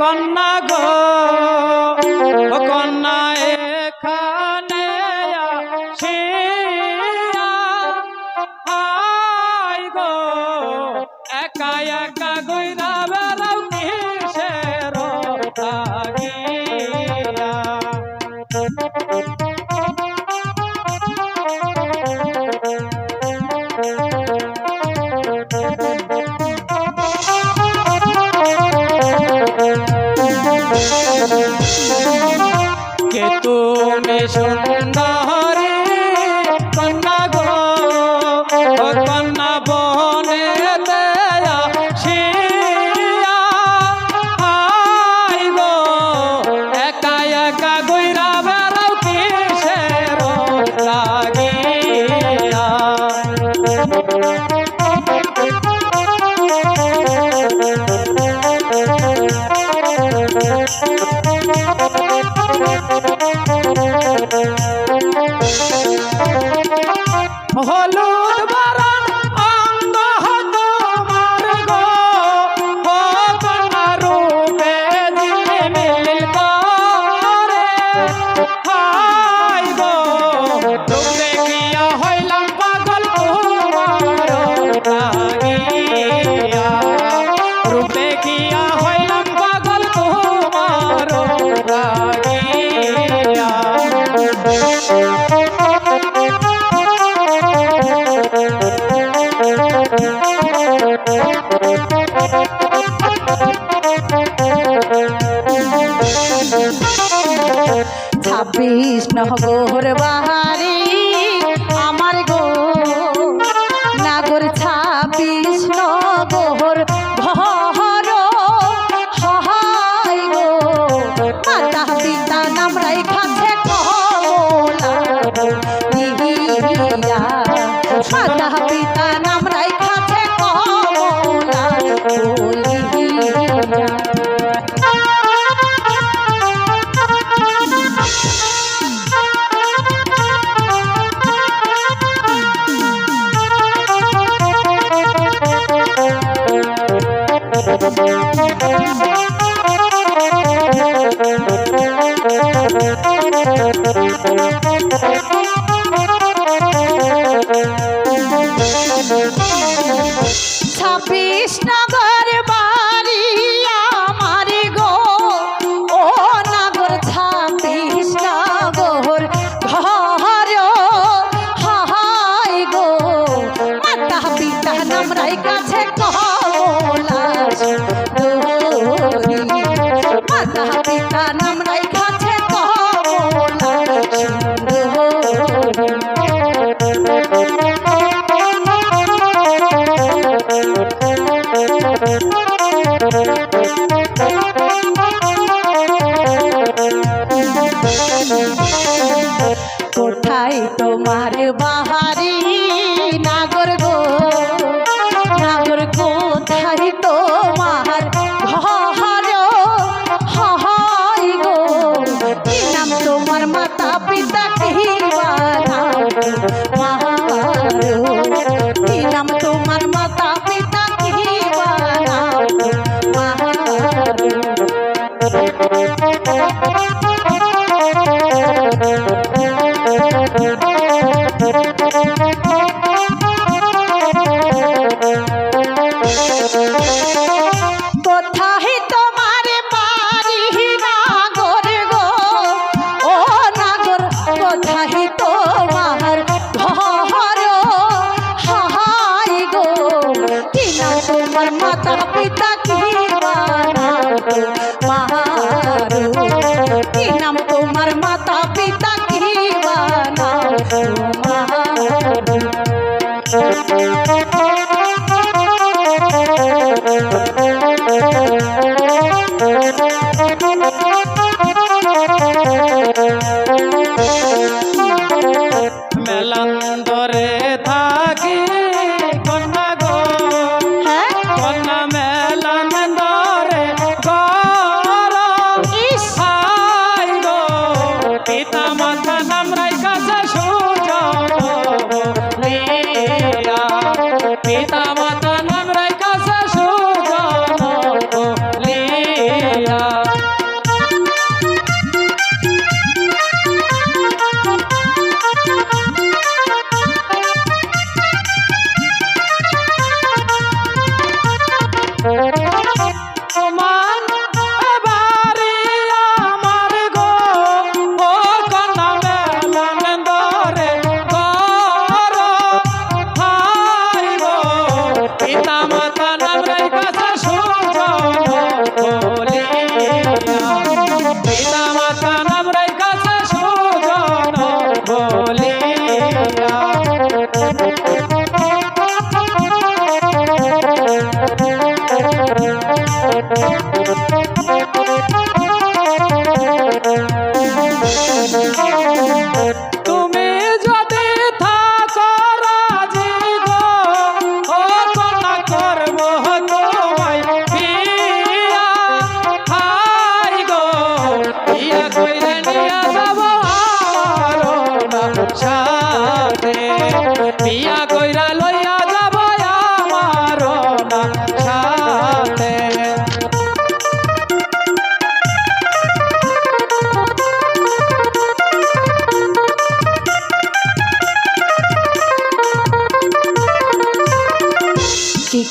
কন্যা গো কন্যা নহবর বাহারি আমার গো, নাগর ছাপিস নহর ভহর। সহায় গো, মাতা পিতা নাম রাইখাছে কমলা মাতা পিতা নাম Thank you. কোথায় তোমার বাহারি? নাগর গো, নাগর কোথায় তোমার ঘর হাই গো, কি নাম তোমার মাতা পিতা কি কি নাম তোমার মাতা পিতা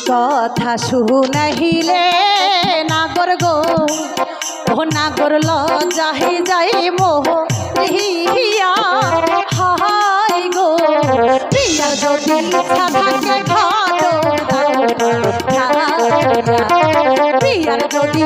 কথা শুনাহিলে নাগর গো। ও নাগর ল যাহি যাই মোহ হিয়া হাই গো, প্রিয়া যদি থাকে প্রিয়ার যদি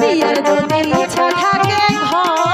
বিয়ার যদি ইচ্ছা থাকে ঘর।